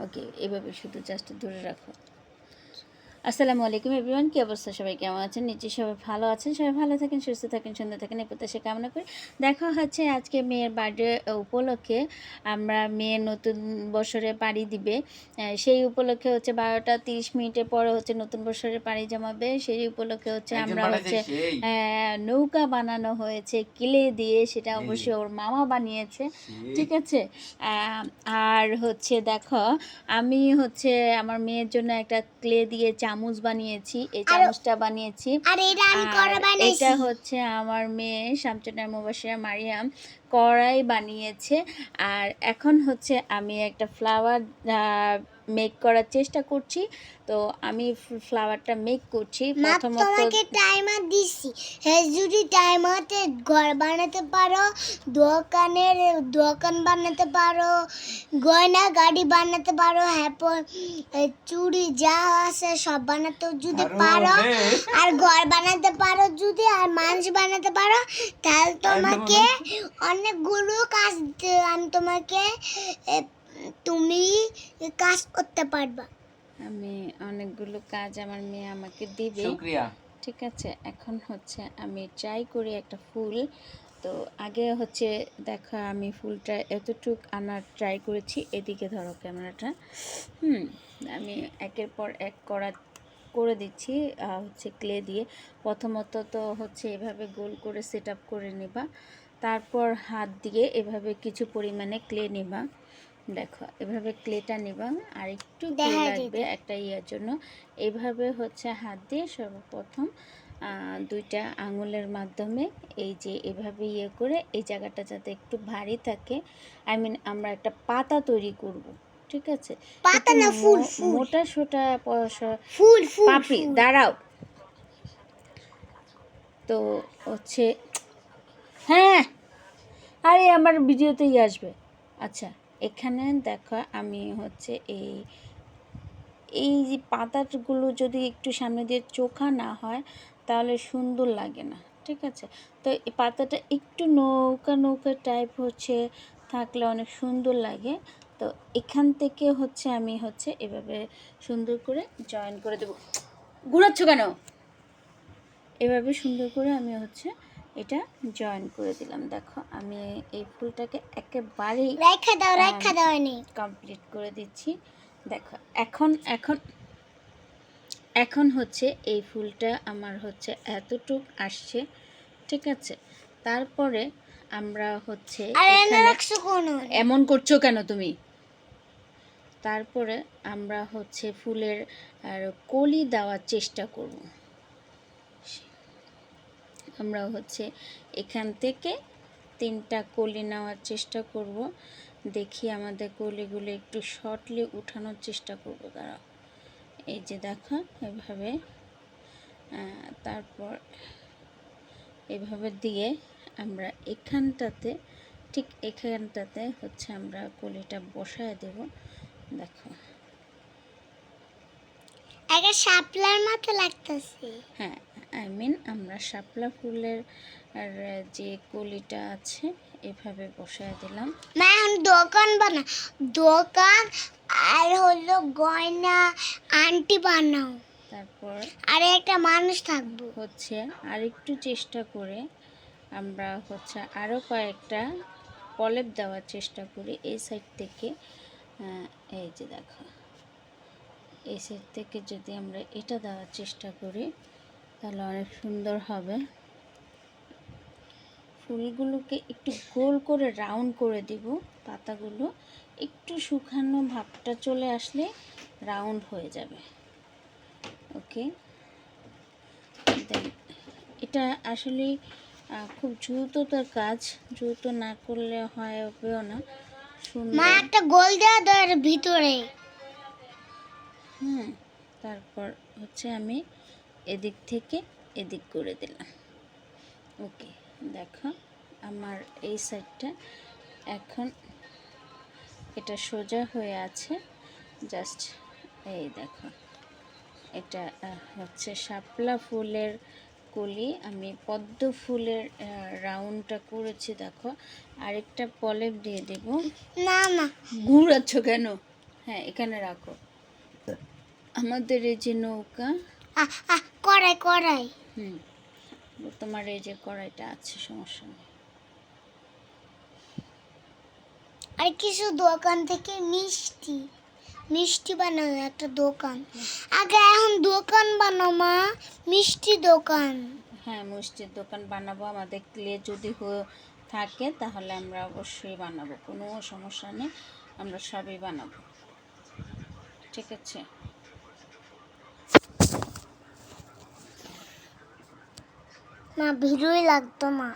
ওকে এভাবে শুধু জাস্ট ধরে রাখো। আসসালামু আলাইকুম এভরিওয়ান কী অবস্থা? সবাই কেমন আছেন? নিশ্চয়ই সবাই ভালো আছেন সবাই ভালো থাকেন সুস্থ থাকেন সুন্দর থাকেন এই প্রত্যাশা কামনা করি। দেখা হচ্ছে আজকে মেয়ের বার্থডে উপলক্ষে। আমরা মেয়ের নতুন বছরে পাড়ি দিবে। সেই উপলক্ষে হচ্ছে বারোটা তিরিশ মিনিটের পরে হচ্ছে নতুন বছরে পাড়ি জমাবে। সেই উপলক্ষে হচ্ছে আমরা হচ্ছে নৌকা বানানো হয়েছে কিলে দিয়ে। সেটা অবশ্যই ওর মামা বানিয়েছে। ঠিক আছে? আর হচ্ছে দেখো আমি হচ্ছে আমার মেয়ের জন্য একটা ক্লে দিয়ে চামচ বানিয়েছি এই চামচটা বানিয়েছি। আর এটা হচ্ছে আমার মেয়ে শামচুনার মুবাসিরা মারিয়াম। কড়াই বানিয়েছে। আর এখন হচ্ছে আমি একটা ফ্লাওয়ার মেক করার চেষ্টা করছি। তো আমি ফ্লাওয়ারটা মেক করছি। প্রথমত তোমাকে টাইমার দিছি। হ্যাঁ যদি টাইমারতে ঘর বানাতে পারো দোকানের দোকান বানাতে পারো গয়না গাড়ি বানাতে পারো হ্যাঁ চুড়ি যা আছে সব বানাতে যদি পারো। আর ঘর বানাতে পারো যদি আর মানুষ বানাতে পারো তাহলে তোমাকে অনেকগুলো কাজ আমি তোমাকে তুমি কাজ করতে পারবা। আমি অনেকগুলো কাজ আমার মেয়ে আমাকে দিবে। শুক্রিয়া। ঠিক আছে এখন হচ্ছে আমি ট্রাই করি একটা ফুল। তো আগে হচ্ছে দেখো আমি ফুলটা এতটুক আনার ট্রাই করেছি এদিকে ধরো ক্যামেরাটা। হুম আমি একের পর এক করা করে দিচ্ছি হচ্ছে ক্লে দিয়ে। প্রথমত তো হচ্ছে এভাবে গোল করে সেট আপ করে নেবা। তারপর হাত দিয়ে এভাবে কিছু পরিমাণে ক্লে নেবা। দেখো এভাবে ক্লেটা নেবা। আর একটু লাগবে একটা ইয়ার জন্য। এভাবে হচ্ছে হাত দিয়ে সর্বপ্রথম দুইটা আঙুলের মাধ্যমে এই যে এভাবে ইয়ে করে এই জায়গাটা যাতে একটু ভারী থাকে। আই মিন আমরা একটা পাতা তৈরি করব ঠিক আছে? পাতা না, ফুল, ফুল। মোটা সোটা ফুল পাপড়ি দাঁড়াও। তো হচ্ছে হ্যাঁ। আরে, আমার ভিডিওতেই আসবে। আচ্ছা এখানে দেখো, আমি হচ্ছে এই এই যে পাতাগুলো যদি একটু সামনে দিয়ে চোখা না হয়, তাহলে সুন্দর লাগে না, ঠিক আছে? তো এই পাতাটা একটু নৌকা নৌকা টাইপ হচ্ছে, থাকলে অনেক সুন্দর লাগে। তো এখান থেকে হচ্ছে আমি হচ্ছে এভাবে সুন্দর করে জয়েন করে দেবো। ঘুরাচ্ছ কেন? এভাবে সুন্দর করে আমি হচ্ছে এটা জয়েন করে দিলাম। দেখো আমি এই ফুলটাকে একেবারেই রেখে দাও রেখে দাও কমপ্লিট করে দিচ্ছি। দেখো এখন এখন এখন হচ্ছে এই ফুলটা আমার হচ্ছে এতটুক আসছে ঠিক আছে? তারপরে আমরা হচ্ছে এমন করছ কেন তুমি? তারপরে আমরা হচ্ছে ফুলের আর কলি দেওয়ার চেষ্টা করব। আমরা হচ্ছে এখান থেকে তিনটা কলি নেওয়ার চেষ্টা করব। দেখি আমাদের কলিগুলো একটু শর্টলি উঠানোর চেষ্টা করব তারা। এই যে দেখো এভাবে তারপর এভাবে দিয়ে আমরা এখানটাতে ঠিক এখানটাতে হচ্ছে আমরা কলিটা বসায় দেব। দেখো। একটা শাপলার মতো লাগতেছে। হ্যাঁ আই মিন আমরা শাপলা ফুলের আর যে কলিটা আছে এভাবে বসায় দিলাম। এখন দোকান বানা দোকান আর হলো গয়না আন্টি বানাও। তারপর আর একটা মানুষ থাকব। হচ্ছে আর একটু চেষ্টা করে আমরা হচ্ছে আরও কয়েকটা পলেপ দেওয়ার চেষ্টা করি এই সাইড থেকে। এই যে দেখো এই সাইড থেকে যদি আমরা এটা দেওয়ার চেষ্টা করি তাহলে অনেক সুন্দর হবে। ফুলগুলোকে একটু গোল করে রাউন্ড করে দিব। পাতাগুলো একটু শুকানো ভাবটা চলে আসলে রাউন্ড হয়ে যাবে। ওকে এটা আসলে খুব দ্রুত তার কাজ। দ্রুত না করলে হয় হবেও না। মা একটা গোল দেওয়া দাও ভিতরে। হুম তারপর হচ্ছে আমি এদিক থেকে এদিক করে দিলাম। ওকে দেখো আমার এই সাইডটা এখন এটা সোজা হয়ে আছে। জাস্ট এই দেখো এটা হচ্ছে শাপলা ফুলের কলি। আমি পদ্ম ফুলের রাউন্ডটা করেছি দেখো। আরেকটা পলেপ দিয়ে দেবো। না না। ঘুরাচ্ছ কেন? হ্যাঁ এখানে রাখো। আমাদের এই যে নৌকা কড়াই কড়াই। হুম। তোমার এই যে কড়াইটা আছে সমস্যা নেই। আর কিছু দোকান থেকে মিষ্টি মিষ্টি বানাও একটা দোকান। আগে এখন দোকান বানাও মা মিষ্টি দোকান। হ্যাঁ মিষ্টির দোকান বানাবো আমাদের ক্লে যদি থাকে তাহলে আমরা অবশ্যই বানাবো কোনো সমস্যা নেই আমরা সবই বানাবো। ঠিক আছে? মা ভিড়ই লাগতো মা